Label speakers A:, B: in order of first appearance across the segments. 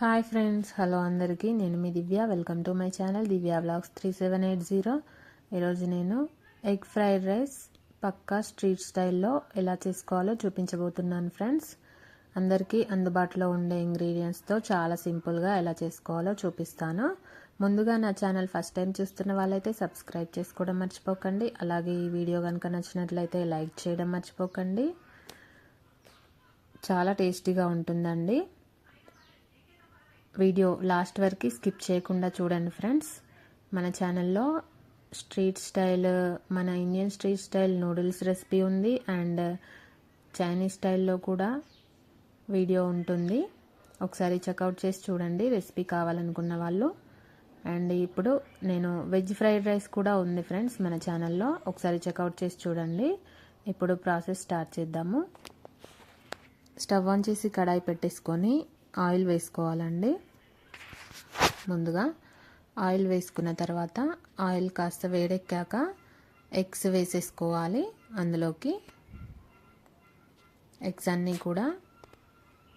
A: Hi friends hello అందరికీ. నేను మీ Divya. Welcome to my channel Divya vlogs three seven eight zero. ఈరోజు నేను egg fried rice పక్కా street స్టైల్లో ఎలా చేసుకోవాలో చూపించబోతున్నాను ఫ్రెండ్స్. అందరికీ అందుబాటులో ఉండే ఇంగ్రీడియంట్స్తో చాలా సింపుల్గా ఎలా చేసుకోవాలో చూపిస్తాను. ముందుగా నా ఛానల్ ఫస్ట్ టైం చూస్తున్న వాళ్ళైతే సబ్స్క్రైబ్ చేసుకోవడం మర్చిపోకండి. అలాగే ఈ వీడియో కనుక నచ్చినట్లయితే లైక్ చేయడం మర్చిపోకండి. చాలా టేస్టీగా ఉంటుందండి. వీడియో లాస్ట్ వరకు స్కిప్ చేయకుండా చూడండి ఫ్రెండ్స్. మన ఛానల్లో స్ట్రీట్ స్టైల్ మన Indian street style noodles recipe ఉంది అండ్ చైనీస్ స్టైల్లో కూడా వీడియో ఉంటుంది. ఒకసారి చెక్అవుట్ చేసి చూడండి రెసిపీ కావాలనుకున్న వాళ్ళు. అండ్ ఇప్పుడు నేను వెజ్ ఫ్రైడ్ రైస్ కూడా ఉంది ఫ్రెండ్స్ మన ఛానల్లో. ఒకసారి చెక్అవుట్ చేసి చూడండి. ఇప్పుడు ప్రాసెస్ స్టార్ట్ చేద్దాము. స్టవ్ ఆన్ చేసి కడాయి పెట్టేసుకొని ఆయిల్ వేసుకోవాలండి. ముందుగా ఆయిల్ వేసుకున్న తర్వాత ఆయిల్ కాస్త వేడెక్కాక ఎగ్స్ వేసేసుకోవాలి. అందులోకి ఎగ్స్ అన్నీ కూడా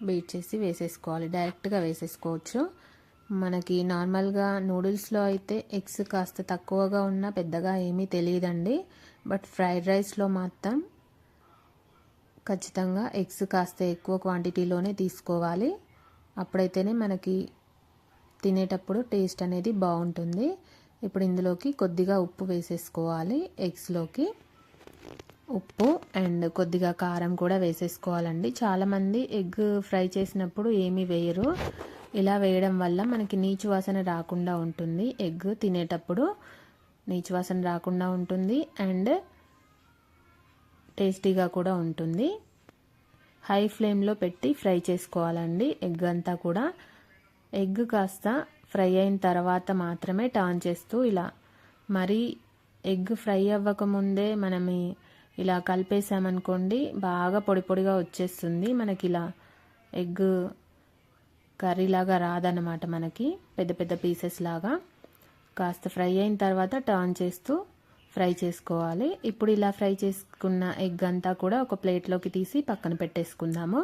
A: బీట్ చేసి వేసేసుకోవాలి. డైరెక్ట్గా వేసేసుకోవచ్చు. మనకి నార్మల్గా నూడిల్స్లో అయితే ఎగ్స్ కాస్త తక్కువగా ఉన్నా పెద్దగా ఏమీ తెలియదండి. బట్ ఫ్రైడ్ రైస్లో మాత్రం ఖచ్చితంగా ఎగ్స్ కాస్త ఎక్కువ క్వాంటిటీలోనే తీసుకోవాలి. అప్పుడైతేనే మనకి తినేటప్పుడు టేస్ట్ అనేది బాగుంటుంది. ఇప్పుడు ఇందులోకి కొద్దిగా ఉప్పు వేసేసుకోవాలి ఎగ్స్లోకి. ఉప్పు అండ్ కొద్దిగా కారం కూడా వేసేసుకోవాలండి. చాలామంది ఎగ్ ఫ్రై చేసినప్పుడు ఏమీ వేయరు. ఇలా వేయడం వల్ల మనకి నీచు వాసన రాకుండా ఉంటుంది. ఎగ్ తినేటప్పుడు నీచు వాసన రాకుండా ఉంటుంది అండ్ టేస్టీగా కూడా ఉంటుంది. హై ఫ్లేమ్లో పెట్టి ఫ్రై చేసుకోవాలండి. ఎగ్ అంతా కూడా. ఎగ్ కాస్త ఫ్రై అయిన తర్వాత మాత్రమే టర్న్ చేస్తూ ఇలా మరీ ఎగ్ ఫ్రై అవ్వకముందే మనం ఇలా కలిపేసామనుకోండి బాగా పొడి పొడిగా వచ్చేస్తుంది. మనకి ఇలా ఎగ్ కర్రీలాగా రాదన్నమాట మనకి. పెద్ద పెద్ద పీసెస్ లాగా కాస్త ఫ్రై అయిన తర్వాత టర్న్ చేస్తూ ఫ్రై చేసుకోవాలి. ఇప్పుడు ఇలా ఫ్రై చేసుకున్న ఎగ్ అంతా కూడా ఒక ప్లేట్లోకి తీసి పక్కన పెట్టేసుకుందాము.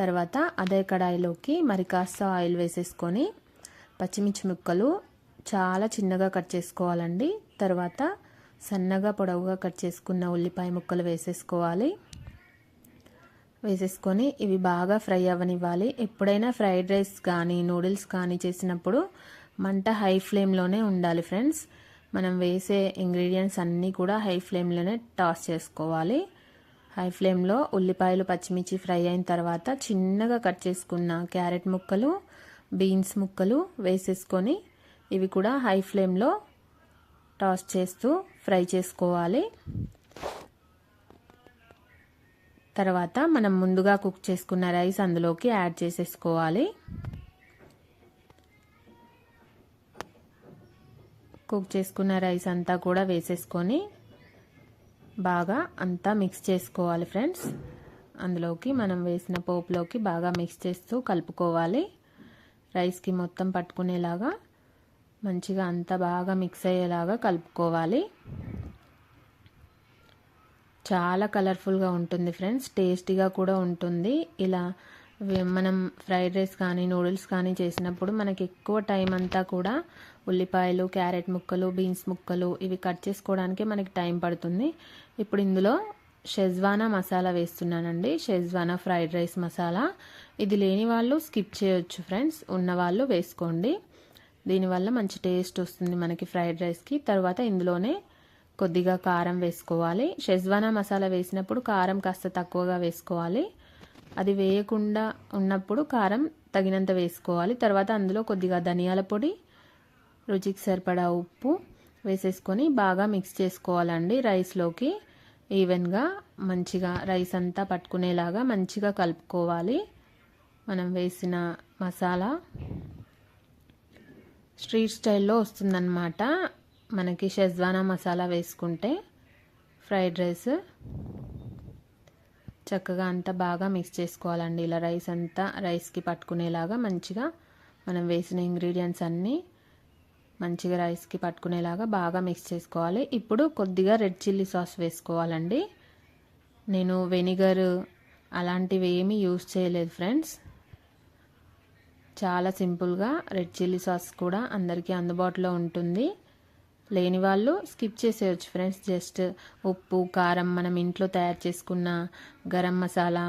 A: తర్వాత అదే కడాయిలోకి మరి కాస్త ఆయిల్ వేసేసుకొని పచ్చిమిర్చి ముక్కలు చాలా చిన్నగా కట్ చేసుకోవాలండి. తర్వాత సన్నగా పొడవుగా కట్ చేసుకున్న ఉల్లిపాయ ముక్కలు వేసేసుకోవాలి. వేసేసుకొని ఇవి బాగా ఫ్రై అవ్వనివ్వాలి. ఎప్పుడైనా ఫ్రైడ్ రైస్ కానీ నూడిల్స్ కానీ చేసినప్పుడు మంట హై ఫ్లేమ్లోనే ఉండాలి ఫ్రెండ్స్. మనం వేసే ఇంగ్రీడియంట్స్ అన్నీ కూడా హై ఫ్లేమ్లోనే టాస్ చేసుకోవాలి. హై ఫ్లేమ్లో ఉల్లిపాయలు పచ్చిమిర్చి ఫ్రై అయిన తర్వాత చిన్నగా కట్ చేసుకున్న క్యారెట్ ముక్కలు బీన్స్ ముక్కలు వేసేసుకొని ఇవి కూడా హై ఫ్లేమ్లో టాస్ చేస్తూ ఫ్రై చేసుకోవాలి. తర్వాత మనం ముందుగా కుక్ చేసుకున్న రైస్ అందులోకి యాడ్ చేసేసుకోవాలి. కుక్ చేసుకున్న రైస్ అంతా కూడా వేసేసుకొని బాగా అంతా మిక్స్ చేసుకోవాలి ఫ్రెండ్స్. అందులోకి మనం వేసిన పోపులోకి బాగా మిక్స్ చేస్తూ కలుపుకోవాలి. రైస్కి మొత్తం పట్టుకునేలాగా మంచిగా అంతా బాగా మిక్స్ అయ్యేలాగా కలుపుకోవాలి. చాలా కలర్ఫుల్గా ఉంటుంది ఫ్రెండ్స్. టేస్టీగా కూడా ఉంటుంది. ఇలా మనం ఫ్రైడ్ రైస్ కానీ నూడిల్స్ కానీ చేసినప్పుడు మనకి ఎక్కువ టైం అంతా కూడా ఉల్లిపాయలు క్యారెట్ ముక్కలు బీన్స్ ముక్కలు ఇవి కట్ చేసుకోవడానికి మనకి టైం పడుతుంది. ఇప్పుడు ఇందులో షెజ్వానా మసాలా వేస్తున్నానండి. షెజ్వానా ఫ్రైడ్ రైస్ మసాలా. ఇది లేని వాళ్ళు స్కిప్ చేయొచ్చు ఫ్రెండ్స్. ఉన్నవాళ్ళు వేసుకోండి. దీనివల్ల మంచి టేస్ట్ వస్తుంది మనకి ఫ్రైడ్ రైస్కి. తర్వాత ఇందులోనే కొద్దిగా కారం వేసుకోవాలి. షెజ్వానా మసాలా వేసినప్పుడు కారం కాస్త తక్కువగా వేసుకోవాలి. అది వేయకుండా ఉన్నప్పుడు కారం తగినంత వేసుకోవాలి. తర్వాత అందులో కొద్దిగా ధనియాల పొడి రుచికి సరిపడా ఉప్పు వేసేసుకొని బాగా మిక్స్ చేసుకోవాలండి. రైస్లోకి ఈవెన్గా మంచిగా రైస్ అంతా పట్టుకునేలాగా మంచిగా కలుపుకోవాలి. మనం వేసిన మసాలా స్ట్రీట్ స్టైల్లో వస్తుందన్నమాట. మనకి షెజ్వానా మసాలా వేసుకుంటే ఫ్రైడ్ రైస్ చక్కగా అంతా బాగా మిక్స్ చేసుకోవాలండి. ఇలా రైస్ అంతా రైస్కి పట్టుకునేలాగా మంచిగా మనం వేసిన ఇంగ్రీడియంట్స్ అన్నీ మంచిగా రైస్కి పట్టుకునేలాగా బాగా మిక్స్ చేసుకోవాలి. ఇప్పుడు కొద్దిగా రెడ్ చిల్లీ సాస్ వేసుకోవాలండి. నేను వెనిగర్ అలాంటివి ఏమీ యూజ్ చేయలేదు ఫ్రెండ్స్ చాలా సింపుల్గా రెడ్ చిల్లీ సాస్ కూడా అందరికీ అందుబాటులో ఉంటుంది. లేని వాళ్ళు స్కిప్ చేసేయచ్చు ఫ్రెండ్స్. జస్ట్ ఉప్పు కారం మనం ఇంట్లో తయారు చేసుకున్న గరం మసాలా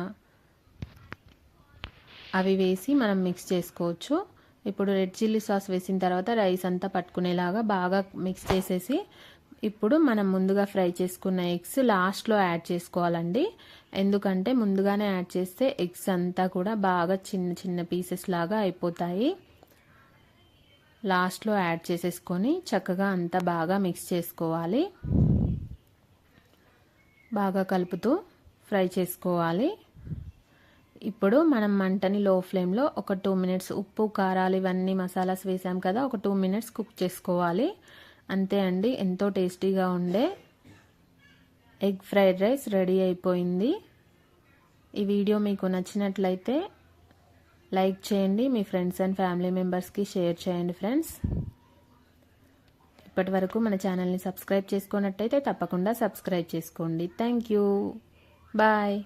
A: అవి వేసి మనం మిక్స్ చేసుకోవచ్చు. ఇప్పుడు రెడ్ చిల్లీ సాస్ వేసిన తర్వాత రైస్ అంతా పట్టుకునేలాగా బాగా మిక్స్ చేసేసి ఇప్పుడు మనం ముందుగా ఫ్రై చేసుకున్న ఎగ్స్ లాస్ట్లో యాడ్ చేసుకోవాలండి. ఎందుకంటే ముందుగానే యాడ్ చేస్తే ఎగ్స్ అంతా కూడా బాగా చిన్న చిన్న పీసెస్ లాగా అయిపోతాయి. లాస్ట్లో యాడ్ చేసేసుకొని చక్కగా అంతా బాగా మిక్స్ చేసుకోవాలి. బాగా కలుపుతూ ఫ్రై చేసుకోవాలి. ఇప్పుడు మనం మంటని లో ఫ్లేమ్లో ఒక టూ మినిట్స్ ఉప్పు కారాలు ఇవన్నీ మసాలాస్ వేసాం కదా ఒక టూ మినిట్స్ కుక్ చేసుకోవాలి. అంతే అండి ఎంతో టేస్టీగా ఉండే ఎగ్ ఫ్రైడ్ రైస్ రెడీ అయిపోయింది. ఈ వీడియో మీకు నచ్చినట్లయితే లైక్ చేయండి మీ ఫ్రెండ్స్ అండ్ ఫ్యామిలీ మెంబర్స్కి షేర్ చేయండి ఫ్రెండ్స్. ఇప్పటి వరకు మన ఛానల్ని సబ్స్క్రైబ్ చేసుకున్నట్టయితే తప్పకుండా సబ్స్క్రైబ్ చేసుకోండి. Thank you. బాయ్.